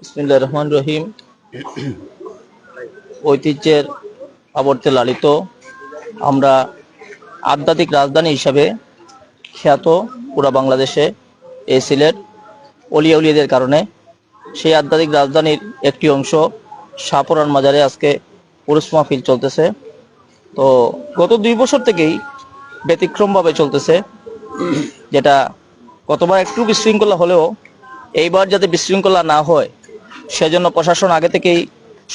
বিসমিল্লাহ রহমান রহিম। ঐতিহ্যের আবর্তে লালিত। আমরা আধ্যাত্মিক রাজধানী হিসাবে খ্যাত পুরা বাংলাদেশে এই সিলেট অলিয়া উলিয়াদের কারণে। সেই আধ্যাত্মিক রাজধানীর একটি অংশ সাপুরান মাজারে আজকে পুরুষ মাহফিল চলতেছে। তো গত দুই বছর থেকেই ব্যতিক্রমভাবে চলতেছে, যেটা গতবার একটু বিশৃঙ্খলা হলেও এইবার যাতে বিশৃঙ্খলা না হয় সেজন্য প্রশাসন আগে থেকেই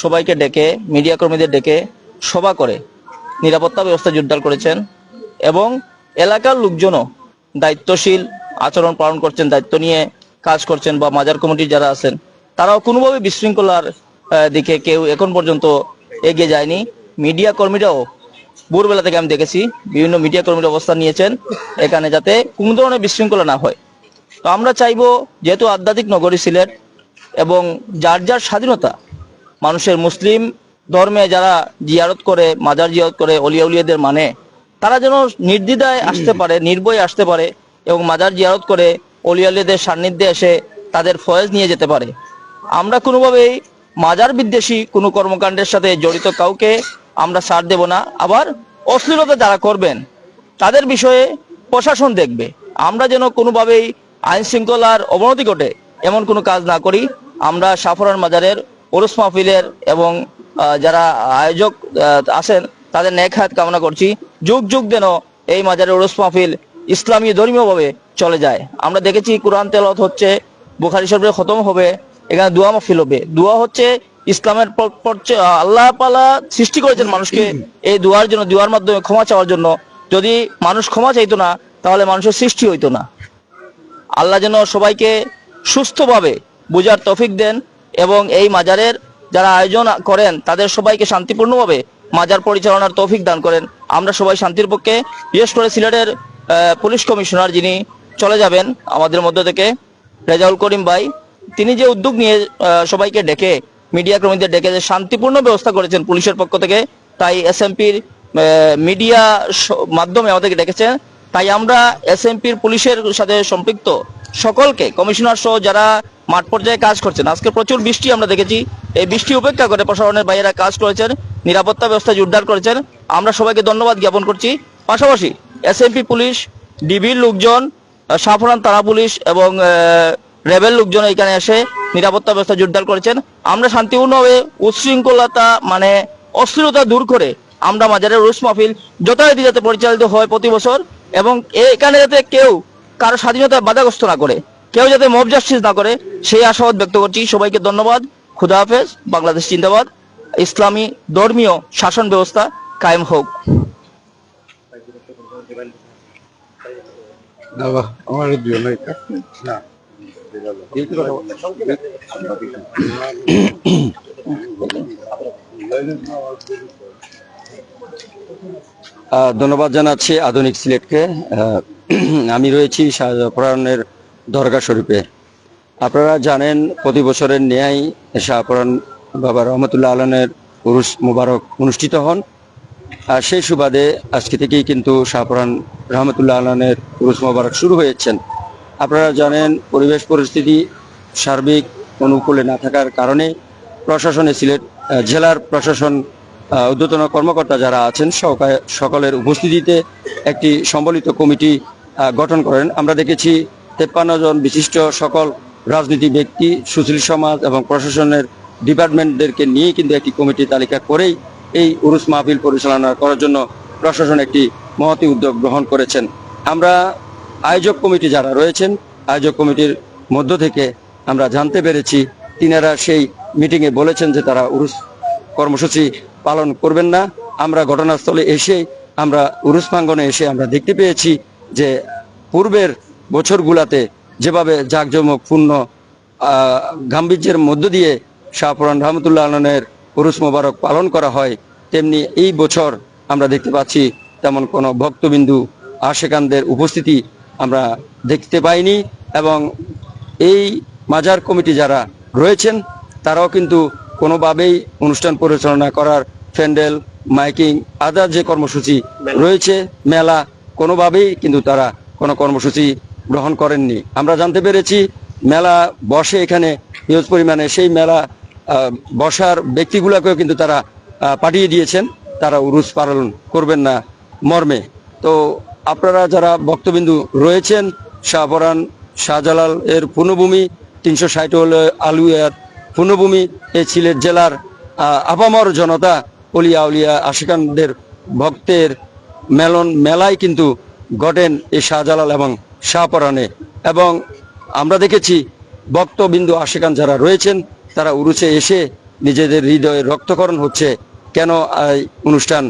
সবাইকে ডেকে, মিডিয়া কর্মীদের ডেকে সভা করে, নিরাপত্তা ব্যবস্থা জোরদার করেছেন এবং এলাকার লোকজনও দায়িত্বশীল, আচরণ পালন করছেন, দায়িত্ব নিয়ে কাজ করছেন বা মাজার কমিটির যারা আছেন, তারাও কোনোভাবে বিশৃঙ্খলার দিকে কেউ এখন পর্যন্ত এগিয়ে যায়নি। মিডিয়া কর্মীরাও ভোরবেলা থেকে আমি দেখেছি, বিভিন্ন মিডিয়া কর্মীরা অবস্থান নিয়েছেন এখানে যাতে কোনো ধরনের বিশৃঙ্খলা না হয়। তো আমরা চাইব, যেহেতু আধ্যাত্মিক নগরী সিলেট এবং যার যার স্বাধীনতা মানুষের মুসলিম ধর্মে যারা জিয়ারত করে মাজার জিয়ারত করে অলিয়া উলিয়াদের মানে তারা যেন নির্দ্বিধায় আসতে পারে নির্ভয়ে আসতে পারে এবং মাজার জিয়ারত করে অলিয়া উলিয়াদের সান্নিধ্যে এসে তাদের ফয়েজ নিয়ে যেতে পারে। আমরা কোনোভাবেই মাজার বিদ্বেষী কোনো কর্মকাণ্ডের সাথে জড়িত কাউকে আমরা সার দেব না। আবার অশ্লীলতা যারা করবেন তাদের বিষয়ে প্রশাসন দেখবে। আমরা যেন কোনোভাবেই আইন শৃঙ্খলার অবনতি ঘটে এমন কোনো কাজ না করি। আমরা সাফরান মাজারের ওরস মাহফিলের এবং যারা আয়োজক আছেন, তাদের নেক হাত কামনা করছি। যুগ যুগ যেন এই মাজারের ওরস মাহফিল ইসলামী ধর্মীয়ভাবে চলে যায়। আমরা দেখেছি কোরআন তেলত হচ্ছে, বুখারি শরীফের খতম হবে, এখানে দোয়া মাহফিল হবে। দোয়া হচ্ছে ইসলামের আল্লাহ পালা সৃষ্টি করেছেন মানুষকে এই দোয়ার জন্য, দোয়ার মাধ্যমে ক্ষমা চাওয়ার জন্য। যদি মানুষ ক্ষমা চাইতো না, তাহলে মানুষের সৃষ্টি হইতো না। আল্লাহ যেন সবাইকে সুস্থভাবে বোঝার তফিক দেন এবং এই মাজারের যারা আয়োজন করেন, তাদের সবাইকে শান্তিপূর্ণভাবে মাজার পরিচালনার তৌফিক দান করেন। আমরা সবাই শান্তির পক্ষে বিশেষ করে সিলেটের পুলিশ কমিশনার যিনি চলে যাবেন আমাদের মধ্য থেকে, রেজাউল করিম ভাই, তিনি যে উদ্যোগ নিয়ে সবাইকে ডেকে, মিডিয়া কর্মীদের ডেকে যে শান্তিপূর্ণ ব্যবস্থা করেছেন পুলিশের পক্ষ থেকে, তাই এসএমপির মিডিয়া মাধ্যমে আমাদেরকে ডেকেছেন। তাই আমরা এসএমপির পুলিশের সাথে সম্পৃক্ত। সকলকে, কমিশনার সহ যারা মাঠ পর্যায়ে কাজ করছেন, আজকে প্রচুর বৃষ্টি আমরা দেখেছি। এই বৃষ্টি উপেক্ষা করে প্রশাসনের বাইরা কাজ করেছেন, নিরাপত্তা ব্যবস্থা জোরদার করেছেন। আমরা সবাইকে ধন্যবাদ জ্ঞাপন করছি। পাশাপাশি এসএমপি পুলিশ ডিবির লোকজন সাফরান থানা পুলিশ এবং রেবেল লোকজন এখানে এসে নিরাপত্তা ব্যবস্থা জোরদার করেছেন। আমরা শান্তিপূর্ণভাবে উচ্ছৃঙ্খলতা মানে অস্থিরতা দূর করে আমরা মাজারের রুশ মাহফিল যথারীতি যাতে পরিচালিত হয় প্রতি বছর এবং এখানে যাতে কেউ কারও স্বাধীনতা বাধাগ্রস্ত না করে কেউ যাতে মব জাস্টিস না করে সেই আশাবাদ ব্যক্ত করছি। সবাইকে ধন্যবাদ। খুদা হাফেজ বাংলাদেশ চিন্তাবাদ ইসলামী ধর্মীয় শাসন ব্যবস্থা কায়েম হোক। আমার না। ধন্যবাদ জানাচ্ছি আধুনিক সিলেটকে। আহ, আমি রয়েছি শাহজাহানের দরগা শরীফে। আপনারা জানেন, প্রতি বছরের ন্যায় শাহপুরান বাবা রহমতুল্লাহ আলনের পুরুষ মুবারক অনুষ্ঠিত হন। আর সেই সুবাদে আজকে থেকেই কিন্তু শাহপুরান রহমতুল্লাহ আলনের পুরুষ মুবারক শুরু হয়েছেন। আপনারা জানেন, পরিবেশ পরিস্থিতি সার্বিক অনুকূলে না থাকার কারণে প্রশাসনে সিলেট জেলার প্রশাসন ঊর্ধ্বতন কর্মকর্তা যারা আছেন সকলের উপস্থিতিতে একটি সম্বলিত কমিটি গঠন করেন। আমরা দেখেছি তেপ্পান্ন জন বিশিষ্ট সকল রাজনীতি ব্যক্তি, সুশীল সমাজ এবং প্রশাসনের ডিপার্টমেন্টদেরকে নিয়ে কিন্তু একটি কমিটি তালিকা করেই এই উরুস মাহফিল পরিচালনা করার জন্য প্রশাসন একটি মহতি উদ্যোগ গ্রহণ করেছেন। আমরা আয়োজক কমিটি যারা রয়েছেন, আয়োজক কমিটির মধ্য থেকে আমরা জানতে পেরেছি, তিনারা সেই মিটিংয়ে বলেছেন যে তারা উরুস কর্মসূচি পালন করবেন না। আমরা ঘটনাস্থলে এসে আমরা উরুস প্রাঙ্গনে এসে আমরা দেখতে পেয়েছি যে পূর্বের বছরগুলাতে যেভাবে জাঁকজমকপূর্ণ আহ, গাম্ভীর্যের মধ্য দিয়ে শাহপুরান রহমতুল্লাহ আলনের উরুস মোবারক পালন করা হয় তেমনি এই বছর আমরা দেখতে পাচ্ছি তেমন কোনো ভক্তবিন্দু আশেকানদের উপস্থিতি আমরা দেখতে পাইনি এবং এই মাজার কমিটি যারা রয়েছেন তারাও কিন্তু কোনোভাবেই অনুষ্ঠান পরিচালনা করার প্যান্ডেল, মাইকিং আদার যে কর্মসূচি রয়েছে, মেলা, কোনোভাবেই কিন্তু তারা কোনো কর্মসূচি গ্রহণ করেননি। আমরা জানতে পেরেছি, মেলা বসে এখানে হিউজ পরিমাণে, সেই মেলা বসার ব্যক্তিগুলোকেও কিন্তু তারা পাঠিয়ে দিয়েছেন। তারা উরুস পালন করবেন না মর্মে। তো আপনারা যারা বক্তবিন্দু রয়েছেন শাহপরান শাহজালাল এর পুনঃভূমি তিনশো ষাট হল আলুয়ার পুনঃভূমি এই সিলেট জেলার আপামর জনতা অলিয়া উলিয়া আশিকানদের ভক্তের মেলন মেলায় কিন্তু ঘটেন এই শাহজালাল এবং শাহপরানে। এবং আমরা দেখেছি ভক্তবিন্দু আশিকান যারা রয়েছেন, তারা উরুচে এসে নিজেদের হৃদয়ে রক্তকরণ হচ্ছে। কেন অনুষ্ঠান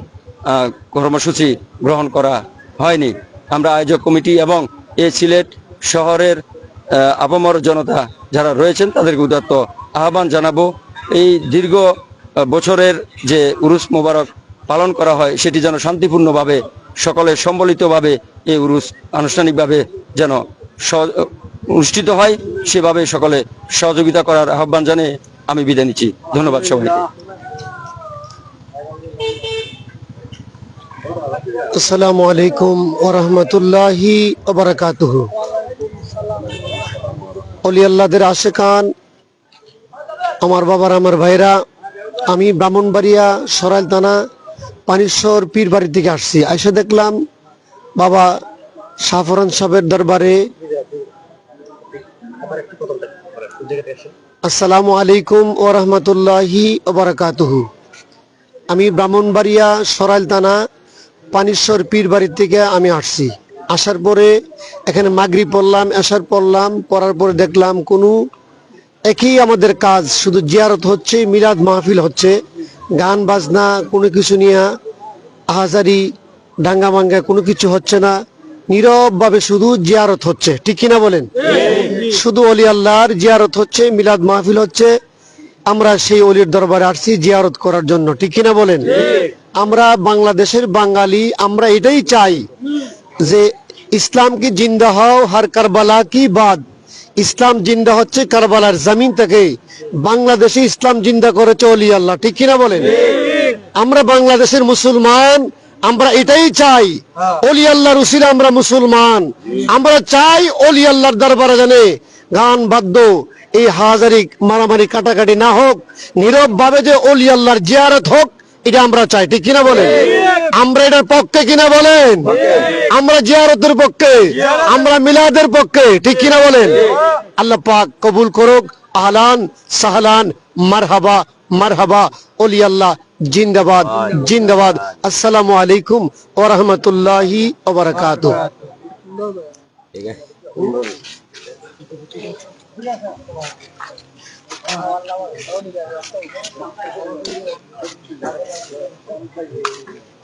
কর্মসূচি গ্রহণ করা হয়নি? আমরা আয়োজক কমিটি এবং এই সিলেট শহরের আপামর জনতা যারা রয়েছেন, তাদেরকে উদাত্ত আহ্বান জানাব। এই দীর্ঘ বছরের যে উরুস মোবারক পালন করা হয়, সেটি যেন শান্তিপূর্ণভাবে, সকলে সম্বলিতভাবে এই উরুস আনুষ্ঠানিকভাবে যেন অনুষ্ঠিত হয়, সেভাবে সকলে সহযোগিতা করার আহ্বান জানিয়ে আমি বিদায় নিচ্ছি। ধন্যবাদ সবাইকে। আসসালামু আলাইকুম ওরহমতুল্লাহি ওবরাকাতুহু। অলি আশেকান, আমার বাবার, আমার ভাইরা আমি ব্রাহ্মণবাড়িয়া সরাইল থানা পানিশ্বর পীর বাড়ির থেকে আসছি। আইসে দেখলাম বাবা সাফরান সাহেবের দরবারে আসসালামু আলাইকুম ও রহমতুল্লাহি ওবরাকাতুহু আমি ব্রাহ্মণবাড়িয়া সরাইল থানা পানিশ্বর পীর বাড়ি থেকে আমি আসছি। আসার পরে এখানে মাগরি পড়লাম এসার পড়লাম, পড়ার পরে দেখলাম কোনো একই আমাদের কাজ, শুধু জিয়ারত হচ্ছে, মিলাদ মাহফিল হচ্ছে। গান, বাজনা, কোনো কিছু নিয়ে আহাজারি ডাঙ্গা মাঙ্গা কোনো কিছু হচ্ছে না। নীরবভাবে শুধু জিয়ারত হচ্ছে, ঠিক কিনা বলেন? শুধু অলি আল্লাহর জিয়ারত হচ্ছে, মিলাদ মাহফিল হচ্ছে। আমরা সেই অলির দরবারে আসছি জিয়ারত করার জন্য, ঠিক কিনা বলেন? আমরা বাংলাদেশের বাঙালি, আমরা এটাই চাই যে ইসলাম কি জিন্দা হও হার কারবালা কি বাদ? ইসলাম জিন্দা হচ্ছে কারবালার জমিন থেকে বাংলাদেশে ইসলাম জিন্দা করেছে অলি আল্লাহ। ঠিক কিনা বলেন? আমরা বাংলাদেশের মুসলমান আমরা এটাই চাই অলি আল্লাহর উসিলা আমরা মুসলমান। আমরা চাই অলি আল্লাহর দরবারে জানে গান বাদ্য এই হাজারি মারামারি কাটাকাটি না হোক নীরব ভাবে যে অলি আল্লাহর জিয়ারত হোক এটা আমরা চাই। ঠিক কিনা বলেন? আমরা এটার পক্ষে কিনা বলেন? আমরা জিয়ারতের পক্ষে আমরা মিলাদের পক্ষে ঠিক কিনা বলেন? আল্লাহ পাক কবুল করুক আহলান সাহলান মারহাবা মারহাবা অলি আল্লাহ। জিন্দাবাদ। জিন্দাবাদ আসসালামু আলাইকুম ওয়া রাহমাতুল্লাহি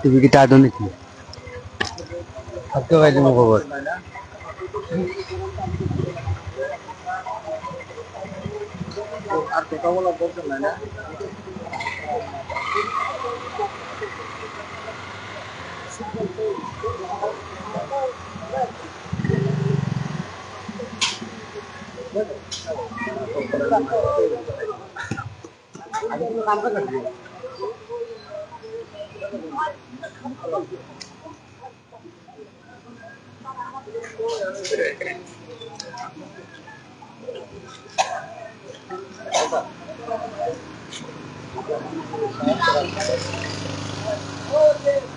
তুমি কি টাটো নাকি খাদ্য খাইলে মোৰ খবৰ আর কথা বলার দরকার না। Oh, yeah.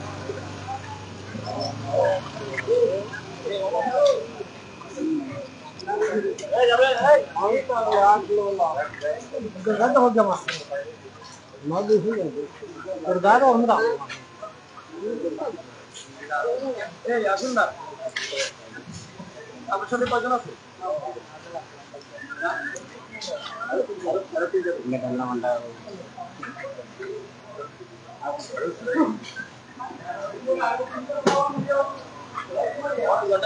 ಗಂಡ ಹೋಗ್ಯಮ್ಮ ಮಗು ಹುಡುಗಾರ ಒಂದ ಗಂಡ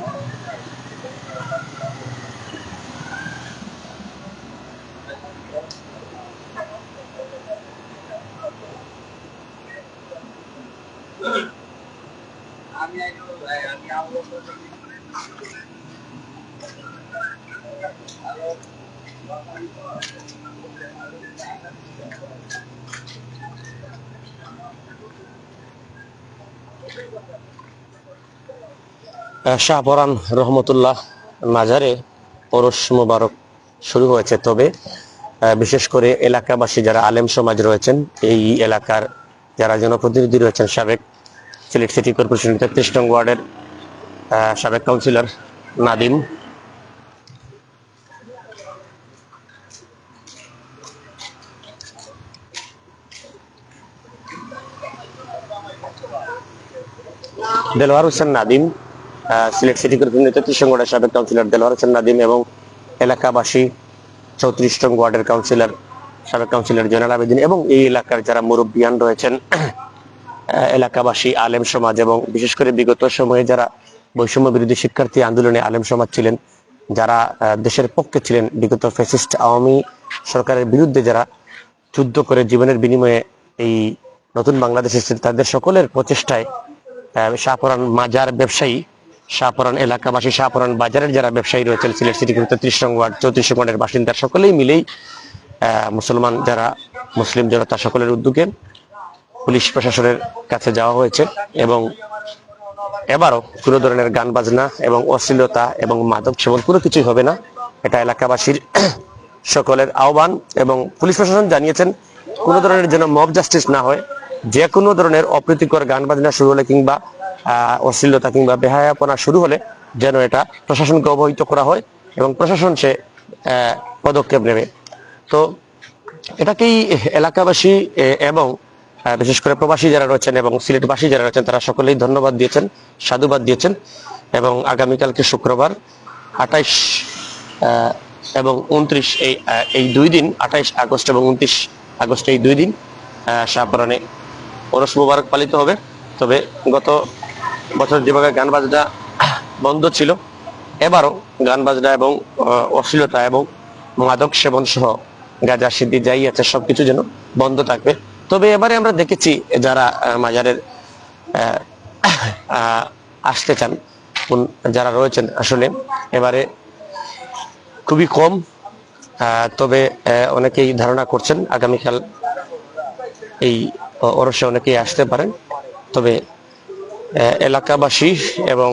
Oh, my God. শাহপরান রহমতুল্লাহ মাজারে ওরস মোবারক শুরু হয়েছে। তবে বিশেষ করে এলাকাবাসী যারা আলেম সমাজ রয়েছেন, এই এলাকার যারা জনপ্রতিনিধি রয়েছেন, সাবেক সিলেট সিটি কর্পোরেশন তেত্রিশ নং ওয়ার্ডের সাবেক কাউন্সিলর নাদিম। দেলোয়ার হোসেন নাদিম। সিলেট সিটি কর্পোরেশনের তেত্রিশ নং ওয়ার্ডের সাবেক কাউন্সিলর দেলোয়ার হোসেন নাদিম এবং এলাকাবাসী চৌত্রিশ নং ওয়ার্ডের কাউন্সিলর সাবেক কাউন্সিলর জয়নাল আবেদিন এবং এই এলাকার যারা মুরব্বিয়ান রয়েছেন এলাকাবাসী, আলেম সমাজ এবং বিশেষ করে বিগত সময়ে যারা বৈষম্য বিরোধী শিক্ষার্থী আন্দোলনে আলেম সমাজ ছিলেন, যারা দেশের পক্ষে ছিলেন, বিগত ফ্যাসিস্ট আওয়ামী সরকারের বিরুদ্ধে যারা যুদ্ধ করে জীবনের বিনিময়ে এই নতুন বাংলাদেশ এসেছে, তাদের সকলের প্রচেষ্টায় শাহপরান মাজার ব্যবসায়ী শাহপরান এলাকাবাসী শাহপরান বাজারের যারা ব্যবসায়ী রয়েছেন, সিলেট সিটি কিন্তু ত্রিশ ওয়ার্ড, চৌত্রিশ ওয়ার্ডের বাসিন্দা, সকলেই মিলেই মুসলমান যারা মুসলিম জনতা সকলের উদ্যোগে পুলিশ প্রশাসনের কাছে যাওয়া হয়েছে এবং এবারও কোনো ধরনের গান বাজনা এবং অশ্লীলতা এবং মাদক সেবন কোনো কিছুই হবে না। এটা এলাকাবাসীর সকলের আহ্বান এবং পুলিশ প্রশাসন জানিয়েছেন, কোনো ধরনের যেন মব জাস্টিস না হয়, যে কোনো ধরনের অপ্রীতিকর গান বাজনা শুরু হলে কিংবা অশ্লীলতা কিংবা বেহায়াপনা শুরু হলে যেন এটা প্রশাসনকে অবহিত করা হয় এবং প্রশাসন সে পদক্ষেপ নেবে। তো এটাকেই এলাকাবাসী এবং বিশেষ করে প্রবাসী যারা রয়েছেন এবং সিলেটবাসী যারা রয়েছেন, তারা সকলেই ধন্যবাদ দিয়েছেন, সাধুবাদ দিয়েছেন এবং আগামীকালকে শুক্রবার আঠাইশ এবং উনত্রিশ এই এই দুই দিন, আঠাইশ আগস্ট এবং উনত্রিশ আগস্ট এই দুই দিন শাহপুরানে ওরস মুবারক পালিত হবে। তবে গত বছর যেভাবে গান বাজনা বন্ধ ছিল, এবারও গান বাজনা এবং অশ্লীলতা এবং মাদক সেবন সহ গাঁজা সিদ্ধি যাই আছে, সবকিছু যেন বন্ধ থাকবে। তবে এবারে আমরা দেখেছি যারা মাজারের আসতে চান যারা রয়েছেন আসলে, এবারে খুবই কম তবে অনেকেই ধারণা করছেন আগামীকাল এই অরসে অনেকেই আসতে পারেন। তবে এলাকাবাসী এবং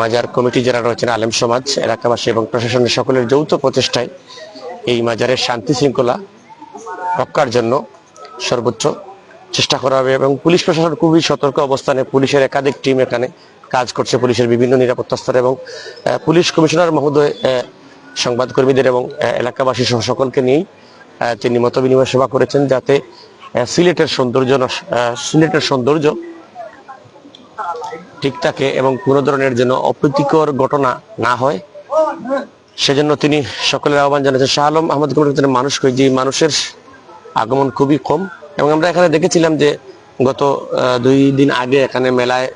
মাজার কমিটি যারা রয়েছেন, আলেম সমাজ, এলাকাবাসী এবং প্রশাসনের সকলের যৌথ প্রচেষ্টায় এই মাজারের শান্তি শৃঙ্খলা রক্ষার জন্য সর্বোচ্চ চেষ্টা করা হবে এবং পুলিশ প্রশাসন খুবই সতর্ক অবস্থানে পুলিশের একাধিক টিম এখানে কাজ করছে পুলিশের বিভিন্ন নিরাপত্তা স্তরে এবং পুলিশ কমিশনার মহোদয় সংবাদকর্মীদের এবং এলাকাবাসী সহ সকলকে নিয়েই তিনি মত বিনিময় সভা করেছেন যাতে সিলেটের সৌন্দর্য সিলেটের সৌন্দর্য ঠিক থাকে এবং কোনো ধরনের যেন অপ্রীতিকর ঘটনা না হয়। সেজন্য তিনি সকলের আহ্বান জানিয়েছেন, শাহ আলম আহমদ কমিটির মানুষ কই যে মানুষের আগমন খুবই কম। এবং আমরা এখানে দেখেছিলাম যে গত দুই দিন আগে এখানে মেলায়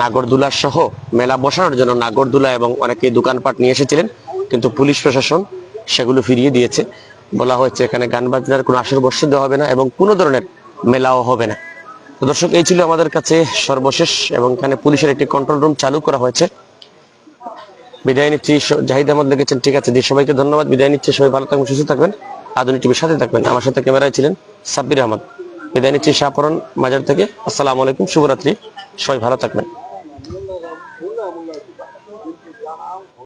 নাগরদোলা সহ মেলা বসানোর জন্য নাগরদোলা এবং অনেকে দোকানপাট নিয়ে এসেছিলেন, কিন্তু পুলিশ প্রশাসন সেগুলো ফিরিয়ে দিয়েছে। বলা হয়েছে এখানে গান বাজনার কোনো আসর বর্ষ দেওয়া হবে না এবং কোনো ধরনের মেলাও হবে না। দর্শক, এই ছিল আমাদের কাছে সর্বশেষ এবং এখানে পুলিশের একটি কন্ট্রোল রুম চালু করা হয়েছে। বিদায় নিচ্ছি। জাহিদ আহমদ লিখেছেন, ঠিক আছে সবাইকে ধন্যবাদ। বিদায় নিচ্ছি। সবাই ভালো থাকবেন, সুস্থ থাকবেন। আধুনিক টিভির সাথে থাকবেন। আমার সাথে ক্যামেরায় ছিলেন সাব্বির আহমদ। বিদায় নিচ্ছি শাহরণ মাজার থেকে। আসসালাম আলাইকুম, শুভরাত্রি। সবাই ভালো থাকবেন।